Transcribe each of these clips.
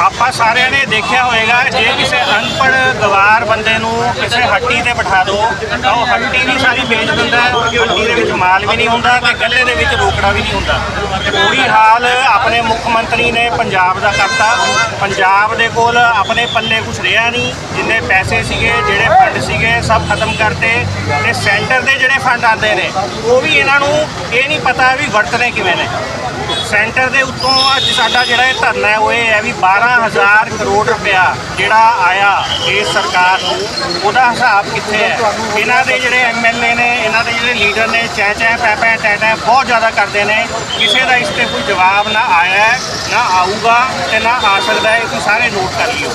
ਆਪਾਂ ਸਾਰਿਆਂ ਨੇ ਦੇਖਿਆ ਹੋਵੇਗਾ, ਜੇ ਕਿਸੇ ਅਨਪੜ੍ਹ ਗਵਾਰ ਬੰਦੇ ਨੂੰ ਕਿਸੇ ਹੱਟੀ ਤੇ ਬਿਠਾ ਦਿਓ ਤਾਂ ਉਹ ਹੱਟੀ ਵੀ ਸਾਰੀ ਵੇਚ ਦਿੰਦਾ ਹੈ ਹੱਟੀ ਦੇ ਵਿੱਚ ਮਾਲ ਵੀ ਨਹੀਂ ਹੁੰਦਾ ਤੇ ਗੱਲੇ ਦੇ ਵਿੱਚ ਰੋਕੜਾ ਵੀ ਨਹੀਂ ਹੁੰਦਾ। ਉਹੀ ਹਾਲ ਆਪਣੇ ਮੁੱਖ ਮੰਤਰੀ ਨੇ ਪੰਜਾਬ ਦਾ ਕਰਤਾ। ਪੰਜਾਬ ਦੇ ਕੋਲ ਆਪਣੇ ਪੱਲੇ ਕੁਝ ਰਿਹਾ ਨਹੀਂ। ਜਿੰਨੇ ਪੈਸੇ ਸੀਗੇ, ਜਿਹੜੇ ਫੰਡ ਸੀਗੇ, ਸਭ ਖਤਮ ਕਰਤੇ ਤੇ ਸੈਂਟਰ ਦੇ ਜਿਹੜੇ ਫੰਡ ਆਉਂਦੇ ਨੇ, ਉਹ ਵੀ ਇਹਨਾਂ ਨੂੰ ਇਹ ਨਹੀਂ ਪਤਾ ਵੀ ਵਰਤਣੇ ਕਿਵੇਂ ਨੇ। ਸੈਂਟਰ ਦੇ ਉੱਤੋਂ ਅੱਜ ਸਾਡਾ ਜਿਹੜਾ ਇਹ ਧਰਨਾ ਹੈ, ਉਹ ਇਹ ਹੈ ਵੀ 12000 ਕਰੋੜ ਰੁਪਇਆ ਜਿਹੜਾ ਆਇਆ ਇਸ ਸਰਕਾਰ ਨੂੰ, ਉਹਦਾ ਹਿਸਾਬ ਕਿੱਥੇ ਹੈ? ਇਹਨਾਂ ਦੇ ਜਿਹੜੇ ਐਮਐਲਏ ਨੇ, ਇਹਨਾਂ ਦੇ ਜਿਹੜੇ ਲੀਡਰ ਨੇ ਚੈ ਚੈ ਪੈ ਪੈ ਟੈ ਟੈ ਬਹੁਤ ਜ਼ਿਆਦਾ ਕਰਦੇ ਨੇ। ਕਿਸੇ ਦਾ ਇਸ ਤੇ ਕੋਈ ਜਵਾਬ ਨਾ ਆਇਆ ਨਾ ਆਊਗਾ ਤੇ ਨਾ ਆ ਸਕਦਾ ਹੈ, ਤੁਸੀਂ ਸਾਰੇ ਨੋਟ ਕਰ ਲਿਓ।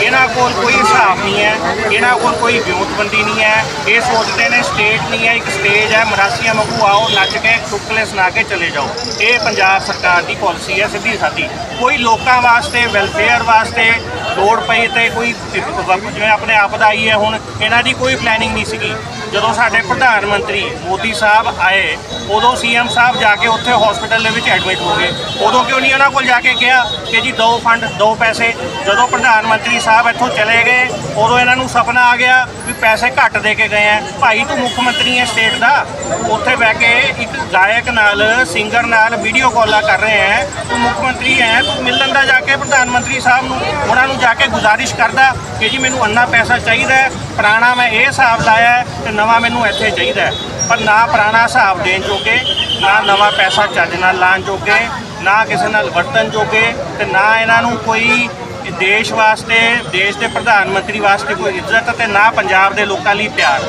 ਇਹਨਾਂ ਕੋਲ ਕੋਈ ਹਿਸਾਬ ਨਹੀਂ ਹੈ, ਇਹਨਾਂ ਕੋਲ ਕੋਈ ਵਿਉਂਤਬੰਦੀ ਨਹੀਂ ਹੈ। ਇਹ ਸੋਚਦੇ ਨੇ ਸਟੇਟ ਨਹੀਂ ਹੈ, ਇੱਕ ਸਟੇਜ ਹੈ, ਮਰਾਸੀਆਂ ਵਾਂਗੂ ਆਓ, ਨੱਚ ਕੇ ਟੁਕਲੇ ਸੁਣਾ ਕੇ ਚਲੇ ਜਾਓ। ਇਹ ਪੰਜਾਬ ਸਰਕਾਰ ਦੀ ਪਾਲਿਸੀ ਹੈ ਸਿੱਧੀ ਸਾਦੀ। ਕੋਈ ਲੋਕਾਂ ਵਾਸਤੇ ਵੈਲਫੇਅਰ ਵਾਸਤੇ ਲੋੜ ਪਈ ਤੇ ਕੋਈ, ਜਿਵੇਂ ਆਪਣੇ ਆਪ ਦਾ ਆਈ ਹੈ ਹੁਣ, ਇਹਨਾਂ ਦੀ ਕੋਈ ਪਲੈਨਿੰਗ ਨਹੀਂ ਸੀਗੀ। ਜਦੋਂ ਸਾਡੇ ਪ੍ਰਧਾਨ ਮੰਤਰੀ ਮੋਦੀ ਸਾਹਿਬ ਆਏ, ਉਦੋਂ ਸੀਐਮ ਸਾਹਿਬ ਜਾ ਕੇ ਉੱਥੇ ਹਸਪੀਟਲ ਦੇ ਵਿੱਚ ਐਡਮਿਟ ਹੋ ਗਏ। ਉਦੋਂ ਕਿਉਂ ਨਹੀਂ ਉਹਨਾਂ ਕੋਲ ਜਾ ਕੇ ਕਿਹਾ ਕਿ ਜੀ ਦੋ ਫੰਡ ਦੋ ਪੈਸੇ? ਜਦੋਂ ਪ੍ਰਧਾਨ ਮੰਤਰੀ ਸਾਹਿਬ ਇੱਥੋਂ ਚਲੇ ਗਏ, ਉਦੋਂ ਇਹਨਾਂ ਨੂੰ ਸੁਪਨਾ ਆ ਗਿਆ ਵੀ ਪੈਸੇ ਘੱਟ ਦੇ ਕੇ ਗਏ ਆ। ਭਾਈ ਤੂੰ ਮੁੱਖ ਮੰਤਰੀ ਹੈ ਸਟੇਟ ਦਾ, ਉੱਥੇ ਬਹਿ ਕੇ ਇੱਕ ਗਾਇਕ ਨਾਲ ਸਿੰਗਰ ਨਾਲ ਵੀਡੀਓ ਕਾਲਾਂ ਕਰ ਰਹੇ ਹੈ। ਤੂੰ ਮੁੱਖ ਮੰਤਰੀ ਹੈ, ਤੂੰ ਮਿਲਣ ਦਾ ਜਾ ਕੇ ਪ੍ਰਧਾਨ ਮੰਤਰੀ ਸਾਹਿਬ ਨੂੰ, ਉਹਨਾਂ ਨੂੰ ਜਾ ਕੇ ਗੁਜ਼ਾਰਿਸ਼ ਕਰਦਾ ਕਿ ਜੀ ਮੈਨੂੰ ਅੰਨਾ ਪੈਸਾ ਚਾਹੀਦਾ ਪੁਰਾਣਾ ਮੈਂ ਇਹ ਹਿਸਾਬ ਲਾਇਆ ਹੈ ਤੇ ਨਵਾਂ ਮੈਨੂੰ ਇੱਥੇ ਚਾਹੀਦਾ ਪਰ ਨਾ ਪੁਰਾਣਾ ਹਿਸਾਬ ਦੇਣ ਜੋਗੇ, ਨਾ ਨਵਾਂ ਪੈਸਾ ਚੱਜ ਨਾਲ ਲਾਣ ਜੋਗੇ, ਨਾ ਕਿਸੇ ਨਾਲ ਵਰਤਨ ਜੋਗੇ ਤੇ ਨਾ ਇਹਨਾਂ ਨੂੰ ਕੋਈ ਦੇਸ਼ ਵਾਸਤੇ ਦੇਸ਼ ਦੇ ਪ੍ਰਧਾਨ ਮੰਤਰੀ ਵਾਸਤੇ ਕੋਈ ਇੱਜ਼ਤ ਤੇ ਨਾ ਪੰਜਾਬ ਦੇ ਲੋਕਾਂ ਲਈ ਪਿਆਰ।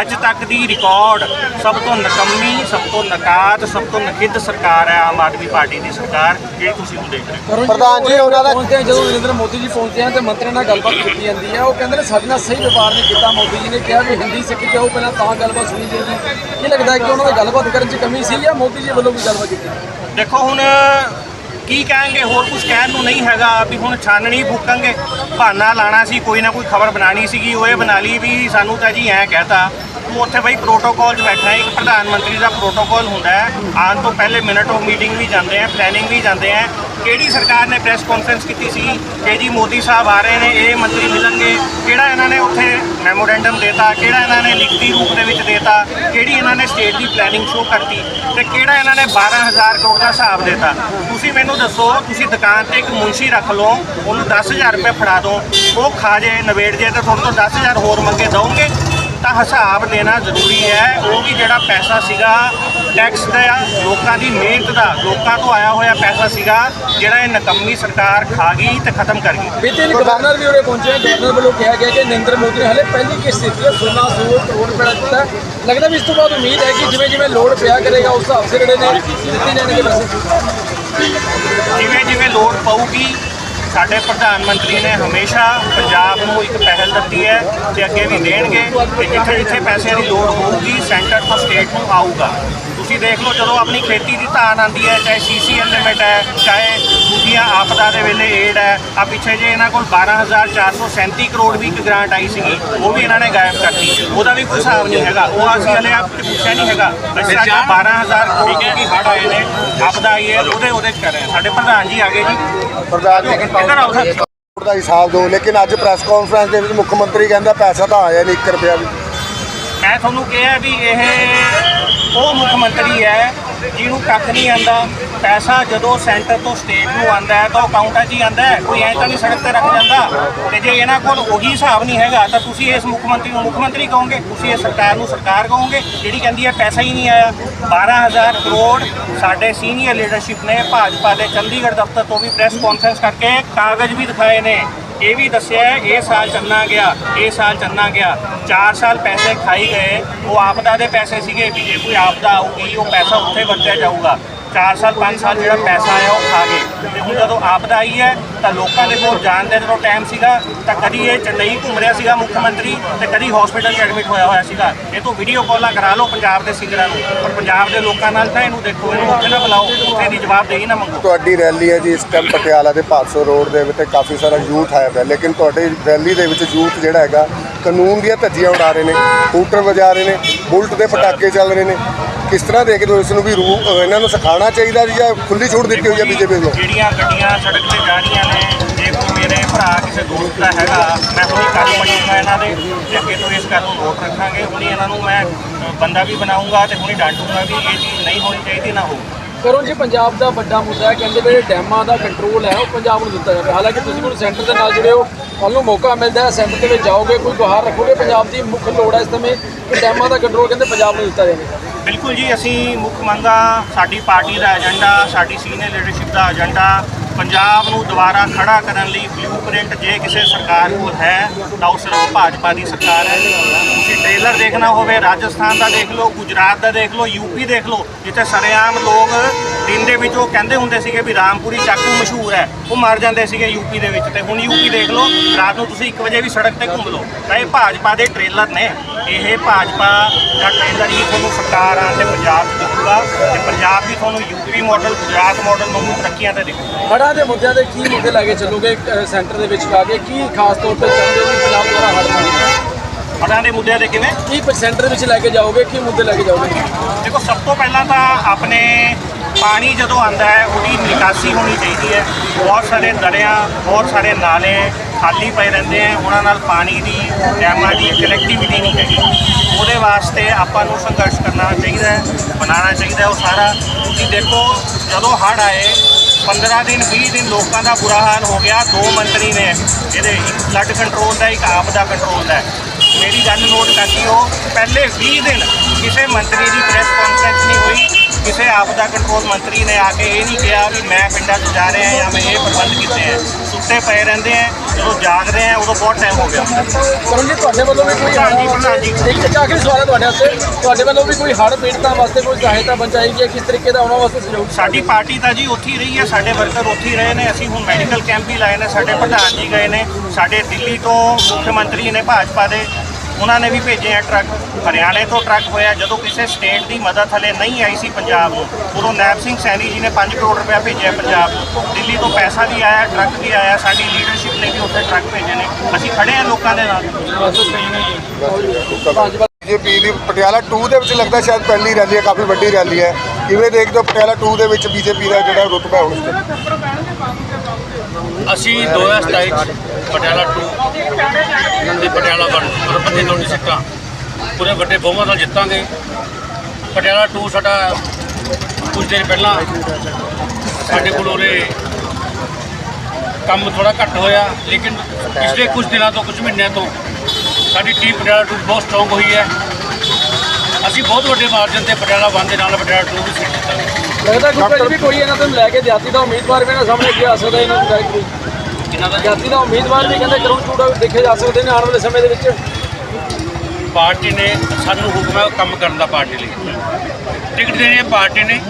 ਅੱਜ ਤੱਕ ਦੀ ਰਿਕਾਰਡ ਸਭ ਤੋਂ ਨਕੰਮੀ ਸਭ ਤੋਂ ਨਕਾਤ ਸਭ ਤੋਂ ਨਖਿੱਧ ਸਰਕਾਰ ਹੈ ਆਮ ਆਦਮੀ ਪਾਰਟੀ ਦੀ ਸਰਕਾਰ। ਜਿਹੜੀ ਤੁਸੀਂ ਹੁਣ ਦੇਖ ਰਹੇ ਹੋ। ਪ੍ਰਧਾਨ ਜੀ ਉਹਨਾਂ ਦਾ ਪਹੁੰਚਦੇ ਜਦੋਂ ਨਰਿੰਦਰ ਮੋਦੀ ਜੀ ਪਹੁੰਚਦੇ ਆ ਤੇ ਮੰਤਰੀਆਂ ਨਾਲ ਗੱਲਬਾਤ ਕੀਤੀ ਜਾਂਦੀ ਹੈ। ਉਹ ਕਹਿੰਦੇ ਨੇ ਸਾਡੇ ਨਾਲ ਸਹੀ ਵਪਾਰ ਨਹੀਂ ਕੀਤਾ ਮੋਦੀ ਜੀ ਨੇ ਕਿਹਾ ਵੀ ਹਿੰਦੀ ਸਿੱਖ ਕੇ ਆਓ ਪਹਿਲਾਂ ਤਾਂ ਗੱਲਬਾਤ ਸੁਣੀ ਜਾਏਗੀ ਕੀ ਲੱਗਦਾ ਹੈ ਕਿ ਉਹਨਾਂ ਦਾ ਗੱਲਬਾਤ ਕਰਨ 'ਚ ਕਮੀ ਸੀ ਜਾਂ ਮੋਦੀ ਜੀ ਵੱਲੋਂ ਵੀ ਗੱਲਬਾਤ ਕੀਤੀ? ਦੇਖੋ ਹੁਣ ਕੀ ਕਹਿਣਗੇ? ਹੋਰ ਕੁਝ ਕਹਿਣ ਨੂੰ ਨਹੀਂ ਹੈਗਾ। ਵੀ ਹੁਣ ਛਾਨਣੀ ਫੂਕਾਂਗੇ। ਬਹਾਨਾ ਲਾਣਾ ਸੀ, ਕੋਈ ਨਾ ਕੋਈ ਖਬਰ ਬਣਾਣੀ ਸੀਗੀ। ਉਹ ਇਹ ਬਣਾ ਲਈ ਵੀ ਸਾਨੂੰ ਤਾਂ ਜੀ ਐਂ ਕਹਿਤਾ। ਤੂੰ ਉੱਥੇ ਬਈ ਪ੍ਰੋਟੋਕਾਲ 'ਚ ਬੈਠਾ ਇੱਕ ਪ੍ਰਧਾਨ ਮੰਤਰੀ ਦਾ ਪ੍ਰੋਟੋਕਾਲ ਹੁੰਦਾ ਹੈ। ਆਉਣ ਤੋਂ ਪਹਿਲੇ ਮਿੰਟ ਉਹ ਮੀਟਿੰਗ ਵੀ ਜਾਂਦੇ ਆ ਪਲੈਨਿੰਗ ਵੀ ਜਾਂਦੇ ਆ। ਕਿਹੜੀ ਸਰਕਾਰ ਨੇ ਪ੍ਰੈਸ ਕਾਨਫਰੰਸ ਕੀਤੀ ਸੀ? ਕਿ ਜੀ ਮੋਦੀ ਸਾਹਿਬ ਆ ਰਹੇ ਨੇ, ਇਹ ਮੰਤਰੀ ਮਿਲਣਗੇ। ਕਿਹੜਾ ਇਹਨਾਂ ਨੇ ਉੱਥੇ ਮੈਮੋਰੈਂਡਮ ਦੇਤਾ? ਕਿਹੜਾ ਇਹਨਾਂ ਨੇ ਲਿਖਤੀ ਰੂਪ ਦੇ ਵਿੱਚ ਦੇਤਾ? ਕਿਹੜੀ ਇਹਨਾਂ ਨੇ ਸਟੇਟ ਦੀ ਪਲੈਨਿੰਗ ਸ਼ੋ ਕਰਤੀ? ਤੇ ਕਿਹੜਾ ਇਹਨਾਂ ਨੇ 12000 ਕਰੋੜ ਦਾ ਹਿਸਾਬ ਦੇਤਾ? ਤੁਸੀਂ ਮੈਨੂੰ ਦੱਸੋ, ਤੁਸੀਂ ਦੁਕਾਨ ਤੇ ਇੱਕ ਮੁੰਸ਼ੀ ਰੱਖ ਲਓ, ਉਹਨੂੰ 10000 ਰੁਪਏ ਫੜਾ ਦਿਓ। ਉਹ ਖਾ ਜੇ, ਨਵੇੜ ਜੇ ਤਾਂ ਤੁਹਾਨੂੰ ਤੋਂ 10000 ਹੋਰ ਮੰਗੇ ਦਓਗੇ ਤਾਂ ਹਿਸਾਬ ਦੇਣਾ ਜ਼ਰੂਰੀ ਹੈ। ਉਹ ਵੀ ਜਿਹੜਾ ਪੈਸਾ ਸੀਗਾ ਟੈਕਸ ਦਾ ਲੋਕਾਂ ਦੀ ਮਿਹਨਤ ਦਾ ਲੋਕਾਂ ਤੋਂ ਆਇਆ ਹੋਇਆ ਪੈਸਾ ਸੀਗਾ ਜਿਹੜਾ ਇਹ ਨਕੰਮੀ ਸਰਕਾਰ ਖਾ ਗਈ ਤੇ ਖਤਮ ਕਰ ਗਈ। ਬੀਤੇ ਦਿਨ ਗਵਰਨਰ ਵੀ ਉਰੇ ਪਹੁੰਚੇ ਗਵਰਨਰ ਵੱਲੋਂ ਕਿਹਾ ਗਿਆ ਕਿ ਨਰਿੰਦਰ ਮੋਦੀ ਹਲੇ ਪਹਿਲੀ ਕਿਸ਼ਤ ਦਿੱਤੀ ਹੈ। 1600 ਕਰੋੜ ਰੁਪਏ ਦਿੱਤਾ ਲੱਗਦਾ ਵੀ ਇਸ ਤੋਂ ਬਾਅਦ ਉਮੀਦ ਹੈ ਕਿ ਜਿਵੇਂ ਜਿਵੇਂ ਲੋਡ ਪਿਆ ਕਰੇਗਾ ਉਸ ਹਿਸਾਬ ਸਿਰ ਜਿਹੜੇ ਨੇ ਦਿੱਤੇ ਜਾਣਗੇ ਪੈਸੇ। ਜਿਵੇਂ ਜਿਵੇਂ ਲੋੜ ਪਊਗੀ ਸਾਡੇ ਪ੍ਰਧਾਨ ਮੰਤਰੀ ਨੇ ਹਮੇਸ਼ਾ ਪੰਜਾਬ ਨੂੰ ਇੱਕ ਪਹਿਲ ਦਿੱਤੀ ਹੈ ਤੇ ਅੱਗੇ ਵੀ ਦੇਣਗੇ ਤੇ ਜਿੱਥੇ ਜਿੱਥੇ ਪੈਸੇ ਦੀ ਲੋੜ ਹੋਊਗੀ, ਸੈਂਟਰ ਤੋਂ ਸਟੇਟ ਨੂੰ ਆਊਗਾ। ਤੁਸੀਂ ਦੇਖ ਲਓ ਜਦੋਂ ਆਪਣੀ ਖੇਤੀ ਦੀ ਧਾਨ ਆਂਦੀ ਹੈ ਚਾਹੇ ਸੀਸੀਐਲ ਲਿਮਿਟ ਹੈ ਚਾਹੇ ਦੂਜੀਆਂ ਆਪਦਾ ਦੇ ਵੇਲੇ ਏਡ ਹੈ ਆ ਪਿੱਛੇ ਜੇ ਇਹਨਾਂ ਕੋਲ 12437 ਕਰੋੜ ਵੀ ਇੱਕ ਗ੍ਰਾਂਟ ਆਈ ਸੀਗੀ ਉਹ ਵੀ ਇਹਨਾਂ ਨੇ ਗਾਇਬ ਕਰਤੀ। ਉਹਦਾ ਵੀ ਕੋਈ ਹਿਸਾਬ ਨਹੀਂ ਹੈਗਾ। ਉਹ ਅਸੀਂ ਹਲੇ ਆਪ ਤੇ ਪੁੱਛਿਆ ਨਹੀਂ ਹੈਗਾ। ਅਸੀਂ ਅੱਜ 12000 ਕਰੋੜ ਕੀ ਹੜ ਆਏ ਨੇ ਆਪਦਾ ਆਈ ਹੈ ਉਹਦੇ ਉਹਦੇ ਕਰ ਰਹੇ ਸਾਡੇ ਪ੍ਰਧਾਨ ਜੀ ਆ ਗਏ ਜੀ। ਪ੍ਰਧਾਨ ਜੀ ਇੱਧਰ ਆਓ ਸਰ ਕਰੋੜ ਦਾ ਹਿਸਾਬ ਦਿਓ ਲੇਕਿਨ ਅੱਜ ਪ੍ਰੈਸ ਕਾਨਫਰੰਸ ਦੇ ਵਿੱਚ ਮੁੱਖ ਮੰਤਰੀ ਕਹਿੰਦਾ ਪੈਸਾ ਤਾਂ ਆਇਆ ਨਹੀਂ 1 ਰੁਪਿਆ ਵੀ। ਮੈਂ ਤੁਹਾਨੂੰ ਕਿਹਾ ਵੀ ਇਹ ਉਹ ਮੁੱਖ ਮੰਤਰੀ ਹੈ, ਜਿਹਨੂੰ ਕੱਖ ਨਹੀਂ ਆਂਦਾ। ਪੈਸਾ ਜਦੋਂ ਸੈਂਟਰ ਤੋਂ ਸਟੇਟ ਨੂੰ ਆਂਦਾ ਹੈ, ਤਾਂ ਅਕਾਊਂਟਾਂ 'ਚ ਹੀ ਆਂਦਾ ਹੈ। ਕੋਈ ਐਂ ਤਾਂ ਨਹੀਂ ਸੜਕ ਤੇ ਰੱਖ ਜਾਂਦਾ। ਤੇ ਜੇ ਇਹਨਾਂ ਕੋਲ ਉਹੀ ਹਿਸਾਬ ਨਹੀਂ ਹੈਗਾ, ਤਾਂ ਤੁਸੀਂ ਇਸ ਮੁੱਖ ਮੰਤਰੀ ਨੂੰ ਮੁੱਖ ਮੰਤਰੀ ਕਹੋਗੇ, ਤੁਸੀਂ ਇਸ ਸਰਕਾਰ ਨੂੰ ਸਰਕਾਰ ਕਹੋਗੇ, ਜਿਹੜੀ ਕਹਿੰਦੀ ਹੈ ਪੈਸਾ ਹੀ ਨਹੀਂ ਆਇਆ। 12000 ਕਰੋੜ ਸਾਡੇ ਸੀਨੀਅਰ ਲੀਡਰਸ਼ਿਪ ਨੇ ਭਾਜਪਾ ਦੇ ਚੰਡੀਗੜ੍ਹ ਦਫ਼ਤਰ ਤੋਂ ਵੀ ਪ੍ਰੈਸ ਕਾਨਫਰੰਸ ਕਰਕੇ ਕਾਗਜ਼ ਵੀ ਦਿਖਾਏ ਨੇ। ਇਹ ਵੀ ਦੱਸਿਆ ਇਹ ਸਾਲ ਚੰਨਾ ਗਿਆ, ਇਹ ਸਾਲ ਚੰਨਾ ਗਿਆ। 4 ਸਾਲ ਪੈਸੇ ਖਾਈ ਗਏ, ਉਹ ਆਪਦਾ ਦੇ ਪੈਸੇ ਸੀਗੇ ਵੀ ਜੇ ਕੋਈ ਆਪਦਾ ਆਊਗੀ, ਉਹ ਪੈਸਾ ਉੱਥੇ ਵਰਤਿਆ ਜਾਊਗਾ। 4 ਸਾਲ 5 ਸਾਲ ਜਿਹੜਾ ਪੈਸਾ ਆਇਆ ਉਹ ਖਾ ਗਏ। ਤੇ ਹੁਣ ਜਦੋਂ ਆਪਦਾ ਆਈ ਹੈ, ਤਾਂ ਲੋਕਾਂ ਦੇ ਕੋਲ ਜਾਣ ਦੇ ਜਦੋਂ ਟਾਈਮ ਸੀਗਾ, ਤਾਂ ਕਦੀ ਇਹ ਚੇਨਈ ਘੁੰਮ ਰਿਹਾ ਸੀਗਾ ਮੁੱਖ ਮੰਤਰੀ ਤੇ ਕਦੀ ਹਸਪੀਟਲ 'ਚ ਐਡਮਿਟ ਹੋਇਆ ਹੋਇਆ ਸੀਗਾ। ਇਹ ਤੋਂ ਵੀਡੀਓ ਕਾਲਾਂ ਕਰਾ ਲਓ ਪੰਜਾਬ ਦੇ ਸਿੰਗਰਾਂ ਨੂੰ। ਪਰ ਪੰਜਾਬ ਦੇ ਲੋਕਾਂ ਨਾਲ ਤਾਂ ਇਹਨੂੰ ਦੇਖੋ, ਇਹਨੂੰ ਉੱਥੇ ਨਾ ਬੁਲਾਓ, ਉੱਥੇ ਦੀ ਜਵਾਬਦੇਹੀ ਨਾ ਮੰਗੋ। ਤੁਹਾਡੀ ਰੈਲੀ ਹੈ ਜੀ, ਇਸ ਟਾਈਮ ਪਟਿਆਲਾ ਦੇ 500 ਰੋਡ ਦੇ ਵਿੱਚ ਕਾਫੀ ਸਾਰਾ ਯੂਥ ਆਇਆ ਪਿਆ। ਲੇਕਿਨ ਤੁਹਾਡੀ ਰੈਲੀ ਦੇ ਵਿੱਚ ਯੂਥ ਜਿਹੜਾ ਹੈਗਾ, ਕਾਨੂੰਨ ਦੀਆਂ ਧੱਜੀਆਂ ਉਡਾ ਰਹੇ ਨੇ ਹੂਟਰ ਵਜਾ ਰਹੇ ਨੇ, ਬੁਲਟ ਦੇ ਪਟਾਕੇ ਚੱਲ ਰਹੇ ਨੇ। ਕਿਸ ਤਰ੍ਹਾਂ ਦੇਖਦੇ ਹੋ ਇਸ ਨੂੰ ਵੀ ਰੂ ਇਹਨਾਂ ਨੂੰ ਸਿਖਾਉਣਾ ਚਾਹੀਦਾ ਜੀ ਜਾਂ ਖੁੱਲੀ ਛੂਟ ਦਿੱਤੀ ਹੋਈ ਹੈ ਬੀਜੇਪੀ ਵੱਲੋਂ? ਜਿਹੜੀਆਂ ਗੱਡੀਆਂ ਸੜਕ ਤੇ ਜਾ ਰਹੀਆਂ ਨੇ ਜੇ ਕੋਈ ਮੇਰੇ ਭਰਾ ਕਿਸੇ ਦੋਸਤ ਦਾ ਹੈਗਾ ਮੈਂ ਹੁਣੀ ਕੱਲ ਪੜੂੰਗਾ ਇਹਨਾਂ ਦੇ ਤੇ ਅੱਗੇ ਤੋਂ ਇਸ ਗੱਲ ਨੂੰ ਨੋਟ ਰੱਖਾਂਗੇ ਹੁਣੀ ਇਹਨਾਂ ਨੂੰ ਮੈਂ ਬੰਦਾ ਵੀ ਬਣਾਉਂਗਾ ਤੇ ਹੁਣੀ ਡਾਂਟੂਗਾ ਵੀ ਇਹ ਚੀਜ਼ ਨਹੀਂ ਹੋਣੀ ਚਾਹੀਦੀ ਨਾ ਹੋ ਕਰੋ ਜੀ ਪੰਜਾਬ ਦਾ ਵੱਡਾ ਮੁੱਦਾ ਹੈ ਕਹਿੰਦੇ ਵੀ ਡੈਮਾਂ ਦਾ ਕੰਟਰੋਲ ਹੈ ਉਹ ਪੰਜਾਬ ਨੂੰ ਦਿੱਤਾ ਜਾਵੇ। ਹਾਲਾਂਕਿ ਤੁਸੀਂ ਹੁਣ ਸੈਂਟਰ ਦੇ ਨਾਲ ਜੁੜੇ ਹੋ ਤੁਹਾਨੂੰ ਮੌਕਾ ਮਿਲਦਾ ਹੈ ਸੈਂਟਰ ਦੇ ਵਿੱਚ ਜਾਓਗੇ ਕੋਈ ਗੁਹਾਰ ਰੱਖੋਗੇ ਪੰਜਾਬ ਦੀ ਮੁੱਖ ਲੋੜ ਹੈ ਇਸ ਸਮੇਂ ਕਿ ਡੈਮਾਂ ਦਾ ਕੰਟਰੋਲ ਕਹਿੰਦੇ ਪੰਜਾਬ ਨੂੰ ਦਿੱਤਾ ਜਾਵੇ। ਬਿਲਕੁਲ ਜੀ, ਅਸੀਂ ਮੁੱਖ ਮੰਗਾ, ਸਾਡੀ ਪਾਰਟੀ ਦਾ ਏਜੰਡਾ ਸਾਡੀ ਸੀਨੀਅਰ ਲੀਡਰਸ਼ਿਪ ਦਾ ਏਜੰਡਾ ਪੰਜਾਬ ਨੂੰ ਦੁਬਾਰਾ ਖੜਾ ਕਰਨ ਲਈ ਬਲੂਪ੍ਰਿੰਟ ਜੇ ਕਿਸੇ ਸਰਕਾਰ ਕੋਲ ਹੈ, ਤਾਂ ਉਹ ਸਿਰਫ ਭਾਜਪਾ ਦੀ ਸਰਕਾਰ ਹੈ। ਤੁਸੀਂ ਦੇਖਣਾ ਹੋਵੇ, ਰਾਜਸਥਾਨ ਦਾ ਦੇਖ ਲਓ, ਗੁਜਰਾਤ ਦਾ ਦੇਖ ਲਓ ਯੂਪੀ ਦੇਖ ਲਓ, ਜਿੱਥੇ ਸਰੇਆਮ ਲੋਕ ਦਿਨ ਦੇ ਵਿੱਚ ਉਹ ਕਹਿੰਦੇ ਹੁੰਦੇ ਸੀਗੇ ਵੀ ਰਾਮਪੁਰੀ ਚਾਕੂ ਮਸ਼ਹੂਰ ਹੈ, ਉਹ ਮਰ ਜਾਂਦੇ ਸੀਗੇ ਯੂਪੀ ਦੇ ਵਿੱਚ। ਤੇ ਹੁਣ ਯੂਪੀ ਦੇਖ ਲਓ, ਰਾਤ ਨੂੰ ਤੁਸੀਂ 1 ਵਜੇ ਵੀ ਸੜਕ ਤੇ ਘੁੰਮ ਲਓ। ਤਾਂ ਇਹ ਭਾਜਪਾ ਦੇ ਟ੍ਰੇਲਰ ਨੇ। ਇਹ ਭਾਜਪਾ ਦਾ ਟ੍ਰੇਲਰ ਹੀ ਤੁਹਾਨੂੰ ਸਰਕਾਰ ਆਉਣ ਤੇ ਪੰਜਾਬ 'ਚ ਦਿਖੂਗਾ। ਤੇ ਪੰਜਾਬ ਵੀ ਤੁਹਾਨੂੰ ਯੂਪੀ ਮਾਡਲ ਗੁਜਰਾਤ ਮਾਡਲ ਵਾਂਗੂ ਤਰੱਕੀਆਂ ਤੇ ਦੇਖੂਗਾ ਬੜਾ ਦੇ ਮੁੱਦਿਆਂ ਦੇ ਕੀ ਮੁੱਦੇ ਲੈ ਕੇ ਚੱਲੋਗੇ ਸੈਂਟਰ ਦੇ ਵਿੱਚ ਆ ਕੇ? ਕੀ ਖਾਸ ਤੌਰ ਤੇ ਚਾਹੁੰਦੇ ਹੋ ਪੰਜਾਬ ਦੁਆਰਾ ਹੜ੍ਹ ਨਾ ਹੜ੍ਹਾਂ ਦੇ ਮੁੱਦਿਆਂ ਦੇ ਕਿਵੇਂ? ਕੀ ਪ- ਸੈਂਟਰ ਵਿੱਚ ਲੈ ਕੇ ਜਾਓਗੇ ਕੀ ਮੁੱਦੇ ਲੈ ਕੇ ਜਾਓਗੇ? ਦੇਖੋ ਸਭ ਤੋਂ ਪਹਿਲਾਂ ਤਾਂ ਆਪਣੇ ਪਾਣੀ ਜਦੋਂ ਆਂਦਾ ਹੈ ਉਹਦੀ ਨਿਕਾਸੀ ਹੋਣੀ ਚਾਹੀਦੀ ਹੈ। ਬਹੁਤ ਸਾਰੇ ਦਰਿਆ ਬਹੁਤ ਸਾਰੇ ਨਾਲੇ ਖਾਲੀ ਪਏ ਰਹਿੰਦੇ ਆ ਉਹਨਾਂ ਨਾਲ ਪਾਣੀ ਦੀ ਡੈਮਾਂ ਦੀ ਕਨੈਕਟੀਵਿਟੀ ਨਹੀਂ ਹੈਗੀ। ਉਹਦੇ ਵਾਸਤੇ ਆਪਾਂ ਨੂੰ ਸੰਘਰਸ਼ ਕਰਨਾ ਚਾਹੀਦਾ ਹੈ ਬਣਾਉਣਾ ਚਾਹੀਦਾ ਉਹ ਸਾਰਾ। ਤੁਸੀਂ ਦੇਖੋ ਜਦੋਂ ਹੜ੍ਹ ਆਏ 15 ਦਿਨ 20 ਦਿਨ ਲੋਕਾਂ ਦਾ ਬੁਰਾ ਹਾਲ ਹੋ ਗਿਆ ਦੋ ਮੰਤਰੀ ਨੇ। ਇਹਦੇ ਇੱਕ ਫਲੱਡ ਕੰਟਰੋਲ ਦਾ ਇੱਕ ਆਪ ਦਾ ਕੰਟਰੋਲ ਦਾ ਹੈ। ਮੇਰੀ ਗੱਲ ਨੋਟ ਕਰਦੀ ਲਿਓ। ਪਹਿਲੇ 20 ਦਿਨ ਕਿਸੇ ਮੰਤਰੀ ਦੀ ਪ੍ਰੈਸ ਕਾਨਫਰੰਸ ਨਹੀਂ ਹੋਈ। ਕਿਸੇ ਆਪਦਾ ਕੰਟਰੋਲ ਮੰਤਰੀ ਨੇ ਆ ਕੇ ਇਹ ਨਹੀਂ ਕਿਹਾ ਵੀ ਮੈਂ ਪਿੰਡਾਂ 'ਚ ਜਾ ਰਿਹਾ ਜਾਂ ਮੈਂ ਇਹ ਪ੍ਰਬੰਧ ਕੀਤੇ ਹੈ ਸੁੱਤੇ ਪਏ ਰਹਿੰਦੇ ਆ ਜਦੋਂ ਜਾਗਦੇ ਆ ਉਦੋਂ ਬਹੁਤ ਟਾਈਮ ਹੋ ਗਿਆ। ਕਰੁਣ ਜੀ ਤੁਹਾਡੇ ਵੱਲੋਂ ਵੀ ਕੋਈ ਪ੍ਰਧਾਨ ਜੀ, ਪ੍ਰਧਾਨ ਜੀ। ਇੱਕ ਇੱਕ ਆਖਰੀ ਸਵਾਲ ਹੈ ਤੁਹਾਡੇ ਵਾਸਤੇ। ਤੁਹਾਡੇ ਵੱਲੋਂ ਵੀ ਕੋਈ ਹੜ੍ਹ ਪੀੜਤਾਂ ਵਾਸਤੇ ਕੋਈ ਸਹਾਇਤਾ ਪਹੁੰਚਾਈ ਗਈ ਹੈ? ਕਿਸ ਤਰੀਕੇ ਦਾ ਉਹਨਾਂ ਵਾਸਤੇ ਸਹਿਯੋਗ ਸਾਡੀ ਪਾਰਟੀ ਤਾਂ ਜੀ ਉੱਥੇ ਹੀ ਰਹੀ ਹੈ ਸਾਡੇ ਵਰਕਰ ਉੱਥੇ ਹੀ ਰਹੇ ਨੇ। ਅਸੀਂ ਹੁਣ ਮੈਡੀਕਲ ਕੈਂਪ ਵੀ ਲਾਏ ਨੇ ਸਾਡੇ ਪ੍ਰਧਾਨ ਜੀ ਗਏ ਨੇ। ਸਾਡੇ ਦਿੱਲੀ ਤੋਂ ਮੁੱਖ ਮੰਤਰੀ ਨੇ ਭਾਜਪਾ ਦੇ ਉਹਨਾਂ ਨੇ ਵੀ ਭੇਜੇ ਆ ਟਰੱਕ। ਹਰਿਆਣੇ ਤੋਂ ਟਰੱਕ ਹੋਇਆ, ਜਦੋਂ ਕਿਸੇ ਸਟੇਟ ਦੀ ਮਦਦ ਹਲੇ ਨਹੀਂ ਆਈ ਸੀ ਪੰਜਾਬ ਨੂੰ। ਉਦੋਂ ਨੈਬ ਸਿੰਘ ਸੈਣੀ ਜੀ ਨੇ 5 ਕਰੋੜ ਰੁਪਇਆ ਭੇਜਿਆ ਪੰਜਾਬ ਨੂੰ। ਦਿੱਲੀ ਤੋਂ ਪੈਸਾ ਵੀ ਆਇਆ, ਟਰੱਕ ਵੀ ਆਇਆ, ਸਾਡੀ ਲੀਡਰਸ਼ਿਪ ਨੇ ਵੀ ਉੱਥੇ ਟਰੱਕ ਭੇਜੇ ਨੇ। ਅਸੀਂ ਖੜੇ ਹਾਂ ਲੋਕਾਂ ਦੇ ਨਾਲ। ਭਾਜਪਾ ਬੀਜੇਪੀ ਦੀ ਪਟਿਆਲਾ 2 ਦੇ ਵਿੱਚ ਲੱਗਦਾ ਸ਼ਾਇਦ ਪਹਿਲੀ ਰੈਲੀ ਹੈ, ਕਾਫੀ ਵੱਡੀ ਰੈਲੀ ਹੈ। ਕਿਵੇਂ ਦੇਖਦੇ ਹੋ ਪਟਿਆਲਾ 2 ਦੇ ਵਿੱਚ ਬੀਜੇਪੀ ਦਾ ਜਿਹੜਾ ਰੁਤਬਾ ਹੈ ਹੁਣ? ਅਸੀਂ 2027 ਚ ਪਟਿਆਲਾ 2 ਨੰਦੀ ਪਟਿਆਲਾ 1 ਰੁਪਏ ਦੋਨੀ ਸਿੱਟਾਂ। ਪੂਰੇ ਵੱਡੇ ਬਹੁਮਤ ਨਾਲ ਜਿੱਤਾਂਗੇ। ਪਟਿਆਲਾ 2 ਸਾਡਾ ਕੁਝ ਦਿਨ ਪਹਿਲਾਂ ਸਾਡੇ ਕੋਲ ਉਹਦੇ ਕੰਮ ਥੋੜਾ ਘੱਟ ਹੋਇਆ, ਲੇਕਿਨ ਪਿਛਲੇ ਕੁਝ ਦਿਨਾਂ ਤੋਂ, ਕੁਝ ਮਹੀਨਿਆਂ ਤੋਂ ਸਾਡੀ ਟੀਮ ਪਟਿਆਲਾ 2 ਬਹੁਤ ਸਟਰੋਂਗ ਹੋਈ ਹੈ। ਅਸੀਂ ਬਹੁਤ ਵੱਡੇ ਮਾਰਜਨ ਤੇ ਪਟਿਆਲਾ 1 ਦੇ ਨਾਲ ਪਟਿਆਲਾ 2 ਦੀ ਸੀਟ ਜਿੱਤਾਂਗੇ। ਲੱਗਦਾ ਕੁਝ ਵੀ ਕੋਈ ਇਹਨਾਂ ਤੋਂ ਲੈ ਕੇ ਜਾਤੀ ਦਾ ਉਮੀਦਵਾਰ ਵੀ ਇਹਨਾਂ ਸਾਹਮਣੇ ਅੱਗੇ ਆ ਸਕਦਾ ਇਹਨਾਂ ਨੂੰ ਦਾ? ਜਾਤੀ ਦਾ ਉਮੀਦਵਾਰ ਵੀ ਕਹਿੰਦੇ ਕਰੂਣ ਚੂੜਾ ਦੇਖੇ ਜਾ ਸਕਦੇ ਨੇ ਆਉਣ ਵਾਲੇ ਸਮੇਂ ਦੇ ਵਿੱਚ। ਪਾਰਟੀ ਨੇ ਸਾਨੂੰ ਹੁਕਮ ਹੈ ਕੰਮ ਕਰਨ ਦਾ ਪਾਰਟੀ ਲਈ। ਟਿਕਟ ਦੇਣੀ ਹੈ ਪਾਰਟੀ ਨੇ।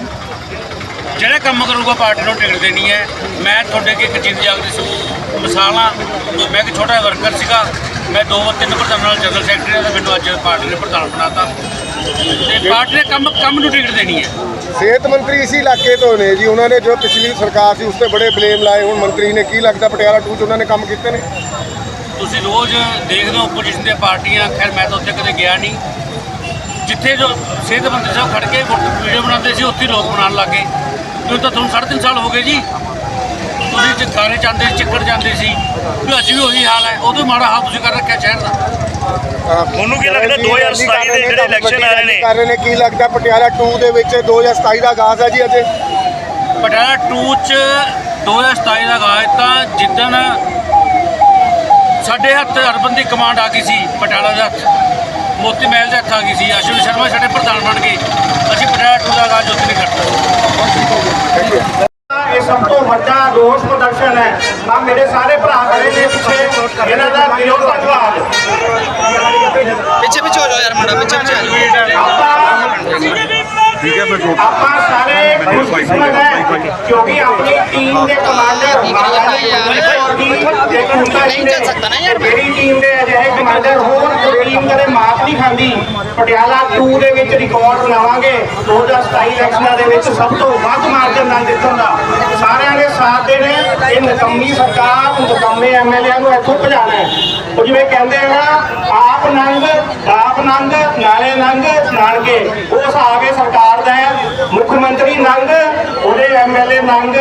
ਜਿਹੜਾ ਕੰਮ ਕਰੂਗਾ ਪਾਰਟੀ ਨੂੰ ਟਿਕਟ ਦੇਣੀ ਹੈ। ਮੈਂ ਤੁਹਾਡੇ ਅੱਗੇ ਇੱਕ ਚੀਜ਼ ਜਾਗਦੀ ਸੀ। ਮਿਸਾਲਾਂ ਮੈਂ ਇੱਕ ਛੋਟਾ ਵਰਕਰ ਸੀਗਾ। ਮੈਂ ਦੋ ਤਿੰਨ ਪ੍ਰਧਾਨਾਂ ਨਾਲ ਜਨਰਲ ਸੈਕਟਰੀ ਤੇ ਮੈਨੂੰ ਅੱਜ ਪਾਰਟੀ ਨੇ ਪ੍ਰਧਾਨ ਬਣਾਤਾ। ਤੇ ਪਾਰਟੀ ਨੇ ਕੰਮ ਕੰਮ ਨੂੰ ਟਿਕਟ ਦੇਣੀ ਹੈ। ਸਿਹਤ ਮੰਤਰੀ ਇਸੇ ਇਲਾਕੇ ਤੋਂ ਨੇ ਜੀ ਉਹਨਾਂ ਨੇ ਜੋ ਪਿਛਲੀ ਸਰਕਾਰ ਸੀ ਉਸ ਤੇ ਬੜੇ ਬਲੇਮ ਲਾਏ। ਹੁਣ ਮੰਤਰੀ ਨੇ ਕੀ ਲੱਗਦਾ ਪਟਿਆਲਾ 2 ਚ ਉਹਨਾਂ ਨੇ ਕੰਮ ਕੀਤੇ ਨੇ? ਤੁਸੀਂ ਰੋਜ਼ ਦੇਖਦੇ ਹੋ ਆਪੋਜੀਸ਼ਨ ਦੀਆਂ ਪਾਰਟੀਆਂ ਖੈਰ ਮੈਂ ਤਾਂ ਉੱਥੇ ਕਦੇ ਗਿਆ ਨਹੀਂ। ਜਿੱਥੇ ਜੋ ਸਿਹਤ ਮੰਤਰੀ ਸਾਹਿਬ ਖੜ ਕੇ ਵੀਡੀਓ ਬਣਾਉਂਦੇ ਸੀ ਉੱਥੇ ਲੋਕ ਬਣਾਉਣ ਲੱਗੇ ਕਿਉਂ ਤਾਂ ਤੁਹਾਨੂੰ ਸਾਢੇ ਤਿੰਨ ਸਾਲ ਹੋ ਗਏ ਜੀ। ਤੁਸੀਂ ਚਿੱਕਾਰੇ ਜਾਂਦੇ ਸੀ ਚੱਕਰ ਜਾਂਦੇ ਸੀ ਵੀ ਅੱਜ ਵੀ ਉਹੀ ਹਾਲ ਹੈ। ਉਦੋਂ ਮਾੜਾ ਹਾਲ ਤੁਸੀਂ ਕਰ ਰੱਖਿਆ ਸ਼ਹਿਰ ਦਾ। ਤੁਹਾਨੂੰ ਕੀ ਲੱਗਦਾ 2027 ਦੇ ਜਿਹੜੇ election ਆ ਰਹੇ ਨੇ? ਕਰ ਰਹੇ ਨੇ। ਕੀ ਲੱਗਦਾ ਪਟਿਆਲਾ 2 ਦੇ ਵਿੱਚ 2027 ਦਾ ਆਗਾਜ਼ ਹੈ ਜੀ ਅਜੇ? ਪਟਿਆਲਾ 2 ਚ 2027 ਦਾ ਗਾਇ ਤਾਂ ਜਿੱਦਣ ਸਾਡੇ ਹੱਥ ਅਰਬਨ ਦੀ ਕਮਾਂਡ ਆ ਗਈ ਸੀ ਪਟਿਆਲਾ ਦੇ ਹੱਥ ਮੋਤੀ ਮਹਿਲ ਦੇ ਹੱਥ ਆ ਗਈ ਸੀ। ਅਸ਼ਵਨੀ ਸ਼ਰਮਾ ਸਾਡੇ ਪ੍ਰਧਾਨ ਬਣ ਗਏ। ਅਸੀਂ ਪਟਿਆਲਾ 2 ਦਾ ਆਗਾਜ਼ ਉੱਥੇ ਨਹੀਂ ਕਰਤਾ ਇਹ ਸਭ ਤੋਂ ਵੱਡਾ ਰੋਸ ਪ੍ਰਦਰਸ਼ਨ ਹੈ ਆ ਮੇਰੇ ਸਾਰੇ ਭਰਾ ਖੜੇ ਨੇ ਪਿੱਛੇ ਇਹਨਾਂ ਦਾ ਦਿਲੋਂ ਧੰਨਵਾਦ ਪਿੱਛੇ ਪਿੱਛੇ ਹੋ ਜਾਓ ਯਾਰ ਮੁੰਡਾ ਪਿੱਛੇ ਪਿੱਛੇ ਆ ਜਾਓ ਆਪਾਂ ਆਪਾਂ ਸਾਰੇ ਖੁਸ਼ਕਿਸਮਤ ਹੈ ਕਿਉਂਕਿ ਆਪਣੀ ਟੀਮ ਦੇ ਕਮਾਂਡਰ ਮਹਾਰਾਜਾ ਗੁਰਜੀਤ ਜੀ ਤੇ ਕੁੰਤਾ ਜੀ ਨਹੀਂ ਚੱਲ ਸਕਦਾ ਨਾ ਯਾਰ। ਤੇ ਮੇਰੀ ਟੀਮ ਦੇ ਅਜਿਹੇ ਕਮਾਂਡਰ ਹੋਰ ਆਪ ਟੀਮ ਨਹੀਂ ਖਾਂਦੀ। ਪਟਿਆਲਾ 2 ਦੇ ਵਿੱਚ ਰਿਕਾਰਡ ਬਣਾਵਾਂਗੇ। 2027 ਇਲੈਕਸ਼ਨਾਂ ਦੇ ਵਿੱਚ ਸਭ ਤੋਂ ਵੱਧ ਮਾਰਜਨ ਨਾਲ ਜਿੱਤਣ ਦਾ। ਸਾਰਿਆਂ ਨੇ ਸਾਥ ਦੇਣੇ ਇਹ ਨਕੰਮੀ ਸਰਕਾਰ, ਨਕੰਮੇ ਐਮਐਲਏ ਨੂੰ ਇੱਥੋਂ ਭਜਾਣਾ ਹੈ। ਉਹ ਜਿਵੇਂ ਕਹਿੰਦੇ ਆ ਨਾ, ਆਪ ਨੰਗ ਆਪ ਨੰਗ, ਨਾਲੇ ਨੰਗ, ਨਾਨਕੇ। ਉਹ ਹਿਸਾਬ ਇਹ ਸਰਕਾਰ ਦਾ ਹੈ। ਮੁੱਖ ਮੰਤਰੀ ਨੰਗ, ਉਹਦੇ ਐਮਐਲਏ ਨੰਗ,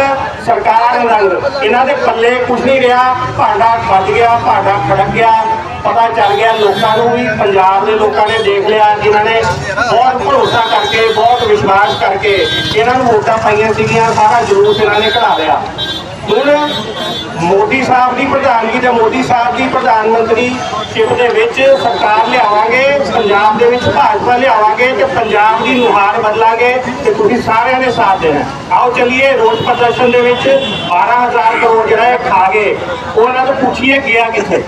ਸਰਕਾਰ ਨੰਗ। ਇਹਨਾਂ ਦੇ ਪੱਲੇ ਕੁਝ ਨਹੀਂ ਰਿਹਾ। ਭਾਂਡਾ ਵੱਜ ਗਿਆ, ਭਾਂਡਾ ਖੜਕ ਗਿਆ। ਪਤਾ ਚੱਲ ਗਿਆ, ਲੋਕਾਂ ਨੂੰ ਵੀ, ਪੰਜਾਬ ਦੇ ਲੋਕਾਂ ਨੇ ਦੇਖ ਲਿਆ ਜਿਨ੍ਹਾਂ ਨੇ ਬਹੁਤ ਭਰੋਸਾ ਕਰਕੇ, ਬਹੁਤ ਵਿਸ਼ਵਾਸ ਕਰਕੇ ਇਹਨਾਂ ਨੂੰ ਵੋਟਾਂ ਪਾਈਆਂ ਸੀਗੀਆਂ, ਸਾਰਾ ਜਲੂਸ ਇਹਨਾਂ ਨੇ ਕਢਾ ਲਿਆ। ਹੁਣ ਮੋਦੀ ਸਾਹਿਬ ਦੀ ਪ੍ਰਧਾਨਗੀ ਤੇ ਮੋਦੀ ਸਾਹਿਬ ਦੀ ਪ੍ਰਧਾਨ ਮੰਤਰੀ ਸ਼ਿਪ ਦੇ ਵਿੱਚ ਸਰਕਾਰ ਲਿਆਵਾਂਗੇ, ਪੰਜਾਬ ਦੇ ਵਿੱਚ ਭਾਜਪਾ ਲਿਆਵਾਂਗੇ ਤੇ ਪੰਜਾਬ ਦੀ ਨੁਹਾਰ ਬਦਲਾਂਗੇ ਤੇ ਤੁਸੀਂ ਸਾਰਿਆਂ ਨੇ ਸਾਥ ਦੇਣਾ। ਆਓ ਚੱਲੀਏ ਰੋਜ਼ ਪ੍ਰਦਰਸ਼ਨ ਦੇ ਵਿੱਚ 12000 ਕਰੋੜ ਜਿਹੜਾ ਇਹ ਖਾ ਗਏ। ਉਹਨਾਂ ਤੋਂ ਪੁੱਛੀਏ ਗਿਆ ਕਿੱਥੇ।